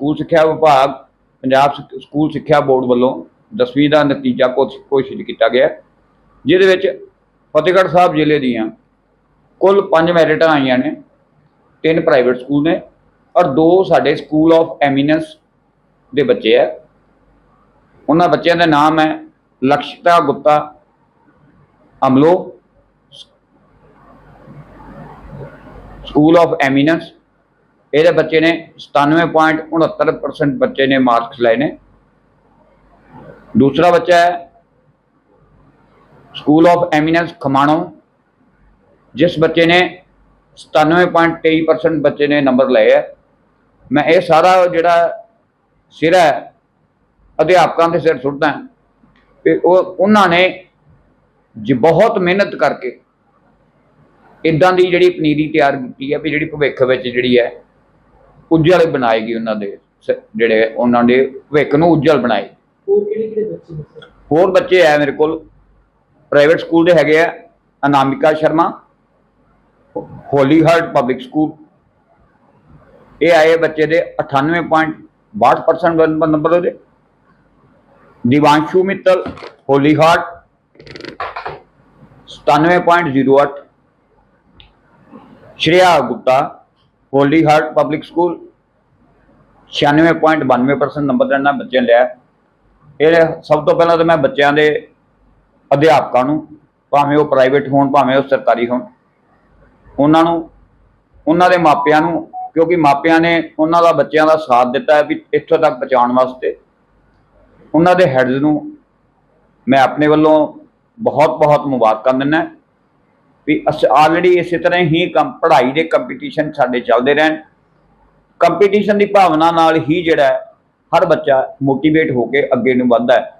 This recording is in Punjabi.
ਸਕੂਲ ਸਿੱਖਿਆ ਵਿਭਾਗ, ਪੰਜਾਬ ਸ- ਸਕੂਲ ਸਿੱਖਿਆ ਬੋਰਡ ਵੱਲੋਂ 10ਵੀਂ ਦਾ ਨਤੀਜਾ ਘੋਸ਼- ਘੋਸ਼ਿਤ ਕੀਤਾ ਗਿਆ ਜਿਹਦੇ ਵਿੱਚ ਫਤਿਹਗੜ੍ਹ ਸਾਹਿਬ ਜ਼ਿਲ੍ਹੇ ਦੀਆਂ ਕੁੱਲ 5 ਮੈਰਿਟਾਂ ਆਈਆਂ ਨੇ, ਤਿੰਨ ਪ੍ਰਾਈਵੇਟ ਸਕੂਲ ਨੇ ਔਰ ਦੋ ਸਾਡੇ ਸਕੂਲ ਆਫ ਐਮੀਨੈਂਸ ਦੇ ਬੱਚੇ ਹੈ। ਉਹਨਾਂ ਬੱਚਿਆਂ ਦਾ ਨਾਮ ਹੈ Lakshita Gupta Amloh, School of Eminence ਇਹਦੇ ਬੱਚੇ ਨੇ 97.69% ਬੱਚੇ ਨੇ ਮਾਰਕਸ ਲਏ ਨੇ। ਦੂਸਰਾ ਬੱਚਾ ਹੈ ਸਕੂਲ ਆਫ ਐਮੀਨੈਂਸ ਖਮਾਣੋ, ਜਿਸ ਬੱਚੇ ਨੇ 97.23% ਬੱਚੇ ਨੇ ਨੰਬਰ ਲਏ ਹੈ। ਮੈਂ ਇਹ ਸਾਰਾ ਜਿਹੜਾ ਸਿਰ ਹੈ, ਅਧਿਆਪਕਾਂ ਦੇ ਸਿਰ ਸੁੱਟਦਾ ਕਿ ਉਹ ਉਹਨਾਂ ਨੇ ਜੀ ਬਹੁਤ ਮਿਹਨਤ ਕਰਕੇ ਇਦਾਂ ਦੀ ਜਿਹੜੀ ਪਨੀਰੀ ਤਿਆਰ ਕੀਤੀ ਹੈ ਵੀ ਜਿਹੜੀ ਭਵਿੱਖ ਵਿੱਚ ਜਿਹੜੀ ਹੈ ਉਜਲ ਬਣਾਏਗੀ ਉਹਨਾਂ ਦੇ ਸ- ਜਿਹੜੇ ਉਹਨਾਂ ਦੇ ਭਵਿੱਖ ਨੂੰ ਉਜਲ ਬਣਾਏ। ਹੋਰ ਕਿਹੜੇ ਕਿਹੜੇ ਬੱਚੇ ਨੇ ਸਰ? ਹੋਰ ਬੱਚੇ ਹੈ ਮੇਰੇ ਕੋਲ। ਪ੍ਰਾਈਵੇਟ ਸਕੂਲ ਦੇ ਹੈਗੇ ਆ Anamika Sharma Holy Heart Public School ਇਹ ਆਏ ਬੱਚੇ ਦੇ 98.62% ਨੰਬਰ ਉਹਦੇ। Divanshu Mittal Holy Heart 97.08 Shreya Gupta Holy Heart Public School 96.92% number ਇਹਨਾਂ ਬੱਚਿਆਂ ਨੇ ਲਿਆ। ਇਹ ਸਭ ਤੋਂ ਪਹਿਲਾਂ ਤਾਂ ਮੈਂ ਬੱਚਿਆਂ ਦੇ ਅਧਿਆਪਕਾਂ ਨੂੰ, ਭਾਵੇਂ ਉਹ ਪ੍ਰਾਈਵੇਟ ਹੋਣ, ਭਾਵੇਂ ਉਹ ਸਰਕਾਰੀ ਹੋਣ, ਉਹਨਾਂ ਨੂੰ, ਉਹਨਾਂ ਦੇ ਮਾਪਿਆਂ ਨੂੰ, ਕਿਉਂਕਿ ਮਾਪਿਆਂ ਨੇ ਉਹਨਾਂ ਦਾ ਬੱਚਿਆਂ ਦਾ ਸਾਥ ਦਿੱਤਾ ਹੈ ਵੀ ਇੱਥੋਂ ਤੱਕ ਪਹੁੰਚਾਉਣ ਵਾਸਤੇ। ਉਹਨਾਂ ਦੇ ਹੈਡਸ ਨੂੰ ਮੈਂ ਆਪਣੇ ਵੱਲੋਂ ਬਹੁਤ ਬਹੁਤ ਮੁਬਾਰਕਾਂ ਦਿੰਦਾ। ਵੀ ਅਸ ਆਲਰੇਡੀ ਇਸੇ ਤਰ੍ਹਾਂ ਹੀ ਕੰਮ, ਪੜ੍ਹਾਈ ਦੇ ਕੰਪੀਟੀਸ਼ਨ ਸਾਡੇ ਚੱਲਦੇ ਰਹਿਣ। ਕੰਪੀਟੀਸ਼ਨ ਦੀ ਭਾਵਨਾ ਨਾਲ ਹੀ ਜਿਹੜਾ ਹਰ ਬੱਚਾ ਮੋਟੀਵੇਟ ਹੋ ਕੇ ਅੱਗੇ ਨੂੰ ਵੱਧਦਾ ਹੈ।